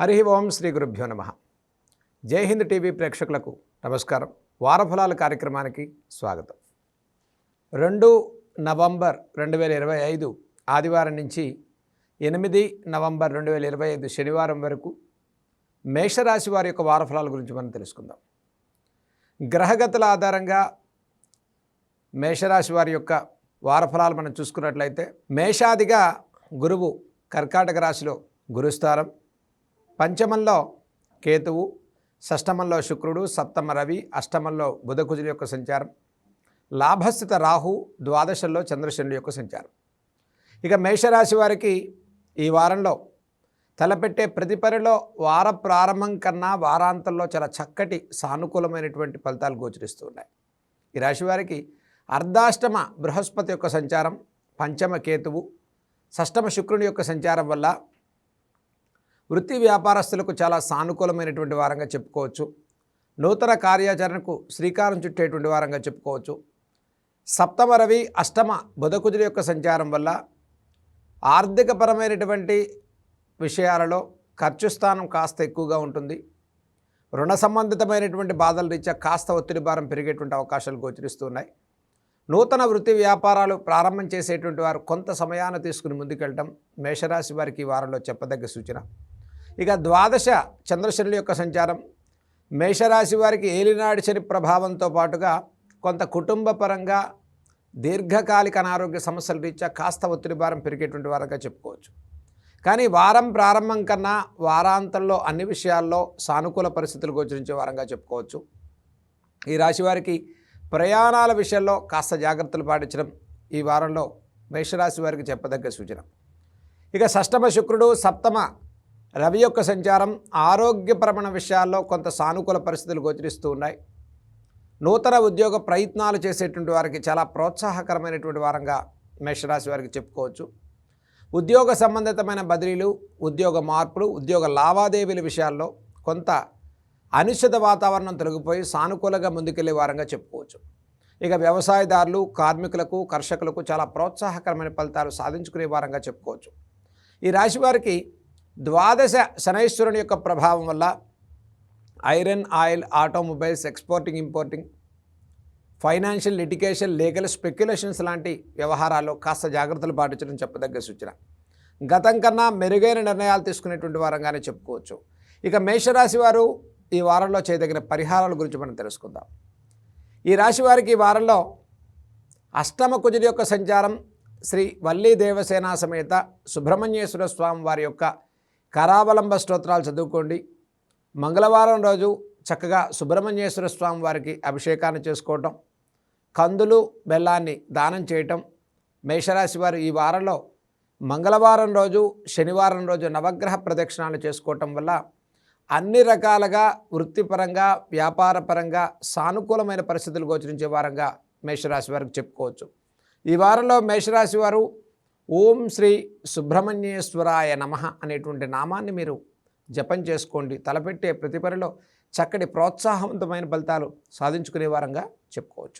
హరి ఓం శ్రీ గురుభ్యో నమ. జై హింద్ టీవీ ప్రేక్షకులకు నమస్కారం. వారఫలాల కార్యక్రమానికి స్వాగతం. రెండు నవంబర్ రెండు వేల ఇరవై ఐదు ఆదివారం నుంచి ఎనిమిది నవంబర్ రెండు వేల ఇరవై ఐదు శనివారం వరకు మేషరాశి వారి యొక్క వారఫలాల గురించి మనం తెలుసుకుందాం. గ్రహగతుల ఆధారంగా మేషరాశి వారి యొక్క వారఫలాలు మనం చూసుకున్నట్లయితే మేషాదిగా గురువు కర్కాటక రాశిలో గురుస్థానం పంచమంలో కేతువు షష్టమంలో శుక్రుడు సప్తమ రవి అష్టమంలో బుధకుజుల యొక్క సంచారం లాభస్థిత రాహు ద్వాదశంలో చంద్రశనుడు యొక్క సంచారం. ఇక మేషరాశి వారికి ఈ వారంలో తలపెట్టే ప్రతి పనిలో వార ప్రారంభం కన్నా వారాంతంలో చాలా చక్కటి సానుకూలమైనటువంటి ఫలితాలు గోచరిస్తూ ఉన్నాయి. ఈ రాశి వారికి అర్ధాష్టమ బృహస్పతి యొక్క సంచారం పంచమ కేతువు షష్టమ శుక్రుని యొక్క సంచారం వల్ల వృత్తి వ్యాపారస్తులకు చాలా సానుకూలమైనటువంటి వారంగా చెప్పుకోవచ్చు. నూతన కార్యాచరణకు శ్రీకారం చుట్టేటువంటి వారంగా చెప్పుకోవచ్చు. సప్తమ రవి అష్టమ బుధకుజుల యొక్క సంచారం వల్ల ఆర్థికపరమైనటువంటి విషయాలలో ఖర్చు స్థానం కాస్త ఎక్కువగా ఉంటుంది. రుణ సంబంధితమైనటువంటి బాధల రీత్యా కాస్త ఒత్తిడి భారం పెరిగేటువంటి అవకాశాలు గోచరిస్తున్నాయి. నూతన వృత్తి వ్యాపారాలు ప్రారంభం చేసేటువంటి వారు కొంత సమయాన్ని తీసుకుని ముందుకెళ్ళటం మేషరాశి వారికి ఈ వారంలో చెప్పదగ్గ సూచన. ఇక ద్వాదశ చంద్రశనుల యొక్క సంచారం. మేషరాశి వారికి ఏలినాడి శని ప్రభావంతో పాటుగా కొంత కుటుంబ పరంగా దీర్ఘకాలిక అనారోగ్య సమస్యల రీత్యా కాస్త ఒత్తిడి భారం పెరిగేటువంటి వారంగా చెప్పుకోవచ్చు. కానీ వారం ప్రారంభం కన్నా వారాంతంలో అన్ని విషయాల్లో సానుకూల పరిస్థితులు గోచరించే వారంగా చెప్పుకోవచ్చు. ఈ రాశి వారికి ప్రయాణాల విషయంలో కాస్త జాగ్రత్తలు పాటించడం ఈ వారంలో మేషరాశి వారికి చెప్పదగ్గ సూచన. ఇక షష్టమ శుక్రుడు సప్తమ రవి యొక్క సంచారం ఆరోగ్యపరమైన విషయాల్లో కొంత సానుకూల పరిస్థితులు గోచరిస్తూ ఉన్నాయి. నూతన ఉద్యోగ ప్రయత్నాలు చేసేటువంటి వారికి చాలా ప్రోత్సాహకరమైనటువంటి వారంగా మేషరాశి వారికి చెప్పుకోవచ్చు. ఉద్యోగ సంబంధితమైన బదిలీలు ఉద్యోగ మార్పులు ఉద్యోగ లావాదేవీల విషయాల్లో కొంత అనిశ్చిత వాతావరణం తొలగిపోయి సానుకూలంగా ముందుకెళ్ళే వారంగా చెప్పుకోవచ్చు. ఇక వ్యవసాయదారులు కార్మికులకు కర్షకులకు చాలా ప్రోత్సాహకరమైన ఫలితాలు సాధించుకునే వారంగా చెప్పుకోవచ్చు. ఈ రాశి వారికి ద్వాదశ శనైశ్వరుని యొక్క ప్రభావం వల్ల iron oil automobiles exporting importing financial litigation legal speculations లాంటి వ్యవహారాల్లో కాస్త జాగ్రత్తలు పాటించడం చెప్పదగ్గ సూచన. గతం కన్నా మెరుగైన నిర్ణయాలు తీసుకునేటువంటి వారంగానే చెప్పుకోవచ్చు. ఇక మేషరాశి వారు ఈ వారంలో చేయదగిన పరిహారాల గురించి మనం తెలుసుకుందాం. ఈ రాశి వారికి ఈ వారంలో అష్టమ కుజుడి యొక్క సంచారం శ్రీ వల్లీ దేవసేన సమేత సుబ్రహ్మణ్యేశ్వర స్వామి వారి యొక్క కరావలంబ స్తోత్రాలు చదువుకోండి. మంగళవారం రోజు చక్కగా సుబ్రహ్మణ్యేశ్వర స్వామి వారికి అభిషేకాన్ని చేసుకోవటం కందులు బెల్లాన్ని దానం చేయటం మేషరాశి వారు ఈ వారంలో మంగళవారం రోజు శనివారం రోజు నవగ్రహ ప్రదక్షిణాలు చేసుకోవటం వల్ల అన్ని రకాలుగా వృత్తిపరంగా వ్యాపారపరంగా సానుకూలమైన పరిస్థితులు గోచరించే వారంగా మేషరాశి వారికి చెప్పుకోవచ్చు. ఈ వారంలో మేషరాశి వారు ఓం శ్రీ సుబ్రహ్మణ్యేశ్వరాయ నమ అనేటువంటి నామాన్ని మీరు జపం చేసుకోండి. తలపెట్టే ప్రతి పనిలో చక్కటి ప్రోత్సాహవంతమైన ఫలితాలు సాధించుకునే వారంగా చెప్పుకోవచ్చు.